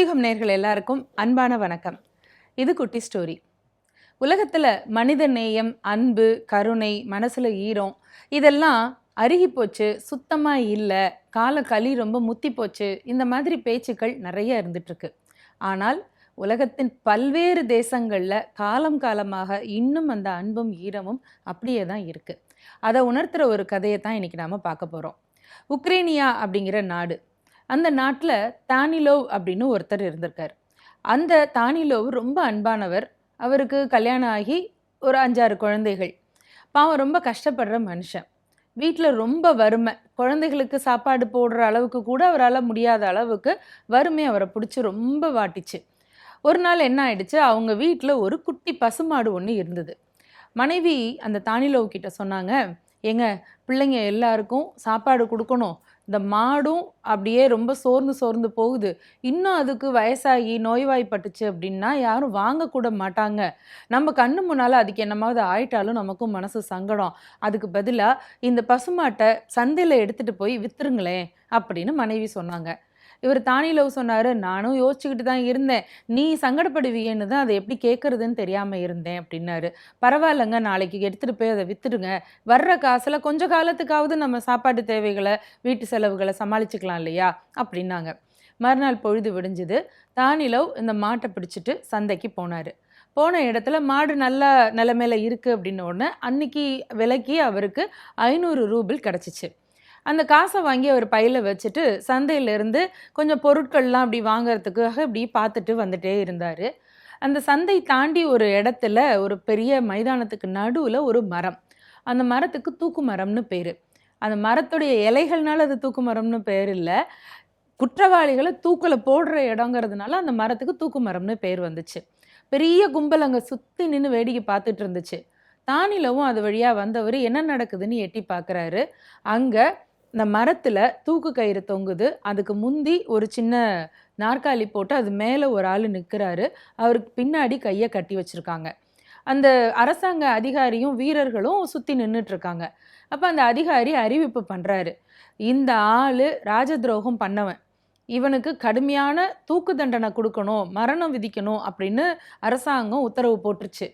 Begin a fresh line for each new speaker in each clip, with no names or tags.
புதுயுகம் நேர்கள் எல்லாருக்கும் அன்பான வணக்கம். இது குட்டி ஸ்டோரி. உலகத்தில் மனித நேயம் அன்பு கருணை மனசில் ஈரம் இதெல்லாம் அருகி போச்சு சுத்தமாக இல்லை கால களி ரொம்ப முத்தி போச்சு இந்த மாதிரி பேச்சுக்கள் நிறைய இருந்துட்டுருக்கு. ஆனால் உலகத்தின் பல்வேறு தேசங்களில் காலம் காலமாக இன்னும் அந்த அன்பும் ஈரமும் அப்படியே தான் இருக்குது அதை உணர்த்துகிற ஒரு கதையை தான் இன்றைக்கி நாம் பார்க்க போகிறோம் உக்ரேனியா அப்படிங்கிற நாடு அந்த நாட்டில் தானிலோவ் அப்படின்னு ஒருத்தர் இருந்திருக்கார். அந்த தானிலோவ் ரொம்ப அன்பானவர். அவருக்கு கல்யாணம் ஆகி ஒரு அஞ்சாறு குழந்தைகள். பாவம் ரொம்ப கஷ்டப்படுற மனுஷன். வீட்டில் ரொம்ப வறுமை. குழந்தைகளுக்கு சாப்பாடு போடுற அளவுக்கு கூட அவரால் முடியாத அளவுக்கு வறுமை அவரை பிடிச்சி ரொம்ப வாட்டிச்சு. ஒரு நாள் என்ன ஆயிடுச்சு? அவங்க வீட்டில் ஒரு குட்டி பசுமாடு ஒன்று இருந்தது. மனைவி அந்த தானிலோவ் கிட்ட சொன்னாங்க ஏங்க பிள்ளைங்க எல்லாருக்கும் சாப்பாடு கொடுக்கணும். இந்த மாடும் அப்படியே ரொம்ப சோர்ந்து சோர்ந்து போகுது. இன்னும் அதுக்கு வயசாகி நோய்வாய்ப்பட்டுச்சு அப்படின்னா யாரும் வாங்கக்கூட மாட்டாங்க. நம்ம கண்ணு முன்னால் அதுக்கு என்னமாவது ஆயிட்டாலும் நமக்கும் மனசு சங்கடம். அதுக்கு பதிலாக இந்த பசுமாட்டை சந்தையில் எடுத்துகிட்டு போய் விற்றுருங்களேன் அப்படின்னு மனைவி சொன்னாங்க. இவர் தானிலவ் சொன்னார் நானும் யோசிச்சுக்கிட்டு தான் இருந்தேன். நீ சங்கடப்படுவியன்னு தான் அதை எப்படி கேட்குறதுன்னு தெரியாமல் இருந்தேன் அப்படின்னாரு. பரவாயில்லைங்க நாளைக்கு எடுத்துகிட்டு போய் அதை வித்துடுங்க. வர்ற காசில் கொஞ்ச காலத்துக்காவது நம்ம சாப்பாட்டு தேவைகளை வீட்டு செலவுகளை சமாளிச்சுக்கலாம் இல்லையா? அப்படின்னாங்க. மறுநாள் பொழுது விடிஞ்சுது. தானிலவ் இந்த மாட்டை பிடிச்சிட்டு சந்தைக்கு போனார். போன இடத்துல மாடு நல்ல நிலைமையில இருக்குது அப்படின்ன உடனே அன்னைக்கு விலைக்கு அவருக்கு ஐநூறு ரூபிள் கிடச்சிச்சு. அந்த காசை வாங்கி அவர் பையில் வச்சுட்டு சந்தையிலேருந்து கொஞ்சம் பொருட்கள்லாம் அப்படி வாங்குறதுக்காக இப்படி பார்த்துட்டு வந்துட்டே இருந்தார். அந்த சந்தை தாண்டி ஒரு இடத்துல ஒரு பெரிய மைதானத்துக்கு நடுவில் ஒரு மரம். அந்த மரத்துக்கு தூக்கு மரம்னு பேர். அந்த மரத்துடைய இலைகள்னால அது தூக்கு மரம்னு பேர் இல்லை. குற்றவாளிகளை தூக்கில் போடுற இடங்கிறதுனால அந்த மரத்துக்கு தூக்கு மரம்னு பேர் வந்துச்சு. பெரிய கும்பல் அங்கே சுற்றி நின்று வேடிக்கை பார்த்துட்டு இருந்துச்சு. தானிலவும் அது வழியாக வந்தவர் என்ன நடக்குதுன்னு எட்டி பார்க்குறாரு. அங்கே இந்த மரத்தில் தூக்கு கயிறு தொங்குது. அதுக்கு முந்தி ஒரு சின்ன நாற்காலி போட்டு அது மேலே ஒரு ஆள் நிற்கிறாரு அவருக்கு பின்னாடி கையை கட்டி வச்சுருக்காங்க. அந்த அரசாங்க அதிகாரியும் வீரர்களும் சுற்றி நின்றுட்டுருக்காங்க அப்போ அந்த அதிகாரி அறிவிப்பு பண்ணுறாரு இந்த ஆள் ராஜ துரோகம் பண்ணவன். இவனுக்கு கடுமையான தூக்கு தண்டனை கொடுக்கணும் மரணம் விதிக்கணும் அப்படின்னு அரசாங்கம் உத்தரவு போட்டுருச்சு.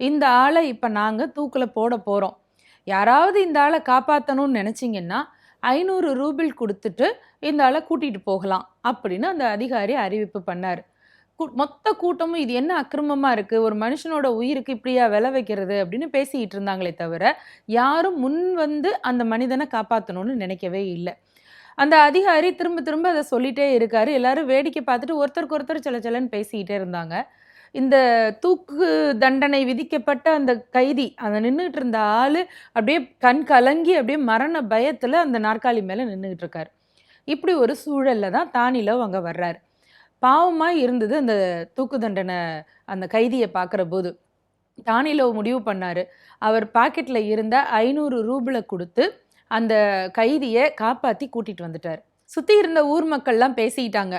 இந்த ஆளை இப்போ நாங்கள் தூக்கில் போட போகிறோம் யாராவது இந்த ஆளை காப்பாற்றணும்னு நினச்சிங்கன்னா ஐநூறு ரூபிள் கொடுத்துட்டு இந்த ஆளை கூட்டிகிட்டு போகலாம் அப்படின்னு அந்த அதிகாரி அறிவிப்பு பண்ணார். மொத்த கூட்டமும் இது என்ன அக்கிரமமாக இருக்குது ஒரு மனுஷனோட உயிருக்கு இப்படியா விலை வைக்கிறது அப்படின்னு பேசிக்கிட்டு இருந்தாங்களே தவிர யாரும் முன் வந்து அந்த மனிதனை காப்பாற்றணும்னு நினைக்கவே இல்லை. அந்த அதிகாரி திரும்ப திரும்ப அதை சொல்லிட்டே இருக்காரு. எல்லாரும் வேடிக்கை பார்த்துட்டு ஒருத்தருக்கு ஒருத்தர் சில சிலன்னு பேசிக்கிட்டே இருந்தாங்க. இந்த தூக்கு தண்டனை விதிக்கப்பட்ட அந்த கைதி அந்த நின்றுட்டு இருந்த ஆள் அப்படியே கண் கலங்கி அப்படியே மரண பயத்தில் அந்த நாற்காலி மேலே நின்றுக்கிட்டு இருக்கார். இப்படி ஒரு சூழலில் தான் தானிலவ் அங்கே வர்றார். பாவமாக இருந்தது அந்த தூக்கு தண்டனை அந்த கைதியை பார்க்குற போது தானிலவ் முடிவு பண்ணார். அவர் பாக்கெட்டில் இருந்த ஐநூறு ரூபிளை கொடுத்து அந்த கைதியை காப்பாற்றி கூட்டிகிட்டு வந்துட்டார். சுற்றி இருந்த ஊர் மக்கள்லாம் பேசிக்கிட்டாங்க.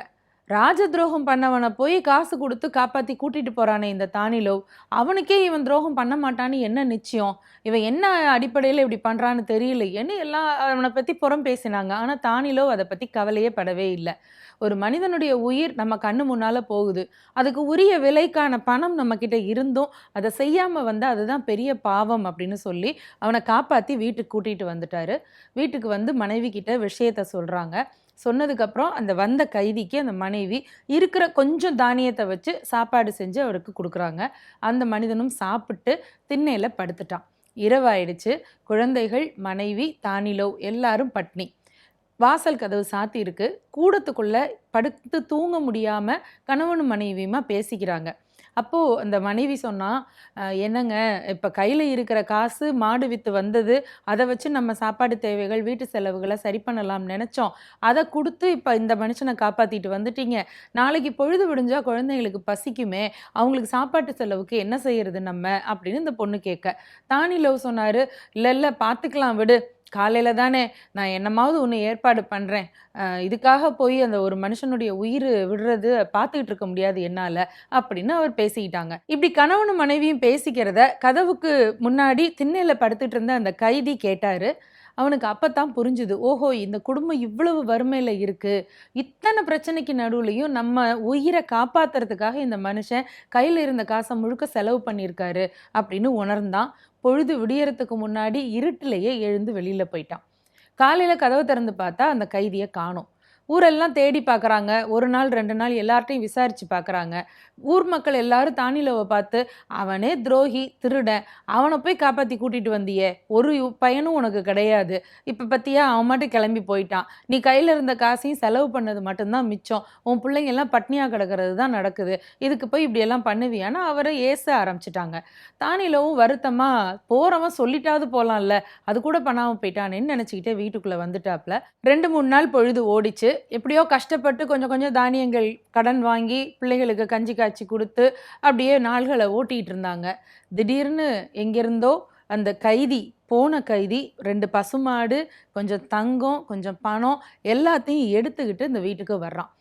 ராஜ துரோகம் பண்ணவனை போய் காசு கொடுத்து காப்பாற்றி கூட்டிகிட்டு போகிறானே இந்த தானிலோ. அவனுக்கே இவன் துரோகம் பண்ண மாட்டான்னு என்ன நிச்சயம்? இவன் என்ன அடிப்படையில் இப்படி பண்ணுறான்னு தெரியலையேன்னு எல்லாம் அவனை பற்றி புறம் பேசினாங்க. ஆனால் தானிலோ அதை பற்றி கவலையே படவே இல்லை. ஒரு மனிதனுடைய உயிர் நம்ம கண்ணு முன்னால் போகுது. அதுக்கு உரிய விலைக்கான பணம் நம்மக்கிட்ட இருந்தும் அதை செய்யாமல் வந்து அதுதான் பெரிய பாவம் அப்படின்னு சொல்லி அவனை காப்பாற்றி வீட்டுக்கு கூட்டிகிட்டு வந்துட்டாரு. வீட்டுக்கு வந்து மனைவி கிட்ட விஷயத்த சொல்கிறாங்க சொன்னதுக்கப்புறம் அந்த வந்த கைதிக்கு அந்த மனைவி இருக்கிற கொஞ்சம் தானியத்தை வச்சு சாப்பாடு செஞ்சு அவருக்கு கொடுக்குறாங்க. அந்த மனிதனும் சாப்பிட்டு திண்ணையில் படுத்துட்டான். இரவாயிடுச்சு. குழந்தைகள் மனைவி தானிலோ எல்லாரும் பட்னி. வாசல் கதவு சாத்தி இருக்கு கூடத்துக்குள்ள படுத்து தூங்க முடியாமல் கணவனும் மனைவியுமா பேசிக்கிறாங்க. அப்போது அந்த மனைவி சொன்னால் என்னங்க இப்போ கையில் இருக்கிற காசு மாடு விற்று வந்தது அதை வச்சு நம்ம சாப்பாடு தேவைகள் வீட்டு செலவுகளை சரி பண்ணலாம்னு நினச்சோம். அதை கொடுத்து இப்போ இந்த மனுஷனை காப்பாற்றிட்டு வந்துட்டீங்க. நாளைக்கு பொழுது விடிஞ்சால் குழந்தைங்களுக்கு பசிக்குமே அவங்களுக்கு சாப்பாட்டு செலவுக்கு என்ன செய்யறது நம்ம? அப்படின்னு இந்த பொண்ணு கேட்க. தானி லவ் சொன்னார் இல்லை இல்லை பார்த்துக்கலாம் விடு. காலையில் தானே நான் என்னமாவது ஒன்று ஏற்பாடு பண்ணுறேன் இதுக்காக போய் அந்த ஒரு மனுஷனுடைய உயிர் விடுறது பார்த்துக்கிட்டு இருக்க முடியாது என்னால் அப்படின்னு அவர் பேசிக்கிட்டாங்க. இப்படி கணவனும் மனைவியும் பேசிக்கிறத கதவுக்கு முன்னாடி திண்ணையில் படுத்துட்டு இருந்த அந்த கைதி கேட்டார். அவனுக்கு அப்போ தான் புரிஞ்சுது ஓஹோ இந்த குடும்பம் இவ்வளவு வறுமையில் இருக்குது இத்தனை பிரச்சனைக்கு நடுவுலையும் நம்ம உயிரை காப்பாத்துறதுக்காக இந்த மனுஷன் கையில் இருந்த காசை முழுக்க செலவு பண்ணியிருக்காரு அப்படின்னு உணர்ந்தான். பொழுது விடியறதுக்கு முன்னாடி இருட்டிலேயே எழுந்து வெளியில் போயிட்டான். காலையில் கதவை திறந்து பார்த்தா அந்த கைதியை காணும். ஊரெல்லாம் தேடி பார்க்குறாங்க ஒரு நாள் ரெண்டு நாள் எல்லார்ட்டையும் விசாரித்து பார்க்குறாங்க ஊர் மக்கள் எல்லாரும் தானிலவை பார்த்து அவனே துரோகி திருடன். அவனை போய் காப்பாற்றி கூட்டிகிட்டு வந்தியே. ஒரு பயனும் உனக்கு கிடையாது. இப்போ பற்றியா அவன் மட்டும் கிளம்பி போயிட்டான். நீ கையில் இருந்த காசையும் செலவு பண்ணது மட்டும்தான் மிச்சம். உன் பிள்ளைங்க எல்லாம் பட்னியாக கிடக்கிறது தான் நடக்குது. இதுக்கு போய் இப்படியெல்லாம் பண்ணுவியான்னு அவரை ஏச ஆரம்பிச்சிட்டாங்க. தானிலவும் வருத்தமாக போகிறவன் சொல்லிட்டாவது போகலாம்ல அது கூட பண்ணாமல் போயிட்டானேன்னு நினச்சிக்கிட்டே வீட்டுக்குள்ளே வந்துட்டாப்புல ரெண்டு மூணு நாள் பொழுது ஓடிச்சு. எப்படியோ கஷ்டப்பட்டு கொஞ்சம் கொஞ்சம் தானியங்கள் கடன் வாங்கி பிள்ளைகளுக்கு கஞ்சி காய்ச்சி கொடுத்து அப்படியே நாள்களை ஓட்டிகிட்டு இருந்தாங்க. திடீர்னு எங்கேருந்தோ அந்த கைதி போன கைதி ரெண்டு பசுமாடு கொஞ்சம் தங்கம் கொஞ்சம் பணம் எல்லாத்தையும் எடுத்துக்கிட்டு இந்த வீட்டுக்கு வர்றான்.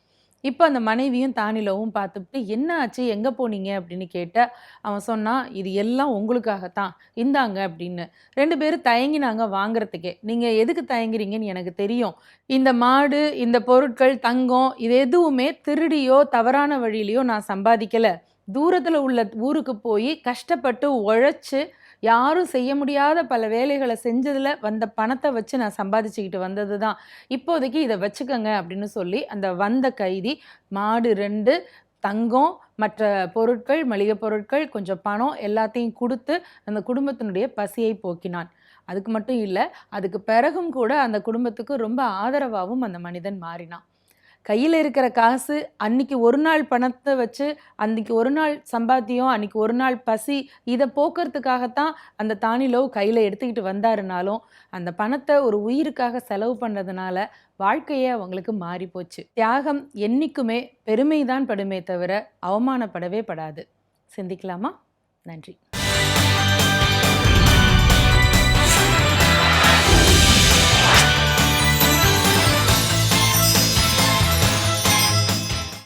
இப்போ அந்த மனைவியும் தானிலவும் பார்த்துட்டு என்ன ஆச்சு? எங்கே போனீங்க? அப்படின்னு கேட்ட அவன் சொன்னான் இது எல்லாம் உங்களுக்காகத்தான். இந்தாங்க அப்படின்னு. ரெண்டு பேரும் தயங்கினாங்க வாங்குறதுக்கே. நீங்கள் எதுக்கு தயங்குறீங்கன்னு எனக்கு தெரியும். இந்த மாடு இந்த பொருட்கள் தங்கம் இது எதுவுமே திருடியோ தவறான வழியிலையோ நான் சம்பாதிக்கலை. தூரத்தில் உள்ள ஊருக்கு போய் கஷ்டப்பட்டு உழைச்சி யாரும் செய்ய முடியாத பல வேலைகளை செஞ்சதில் வந்த பணத்தை வச்சு நான் சம்பாதிச்சுக்கிட்டு வந்தது தான் இப்போதைக்கு இதை வச்சுக்கோங்க அப்படின்னு சொல்லி அந்த வந்த கைதி மாடு ரெண்டு தங்கம் மற்ற பொருட்கள் மளிகை பொருட்கள் கொஞ்சம் பணம் எல்லாத்தையும் கொடுத்து அந்த குடும்பத்தினுடைய பசியை போக்கினான். அதுக்கு மட்டும் இல்லை அதுக்கு பிறகும் கூட அந்த குடும்பத்துக்கு ரொம்ப ஆதரவாகவும் அந்த மனிதன் மாறினான். கையில் இருக்கிற காசு அன்னைக்கு ஒரு நாள் பணத்தை வச்சு அன்னைக்கு ஒரு நாள் சம்பாத்தியம் அன்னைக்கு ஒரு நாள் பசி இதை போக்குறதுக்காகத்தான் அந்த தானிலோ கையில் எடுத்துக்கிட்டு வந்தாருனாலும் அந்த பணத்தை ஒரு உயிருக்காக செலவு பண்ணுறதுனால வாழ்க்கையே அவங்களுக்கு மாறி போச்சு. தியாகம் என்றைக்குமே பெருமைதான் படுமே தவிர அவமானப்படவே படாது. சிந்திக்கலாமா? நன்றி.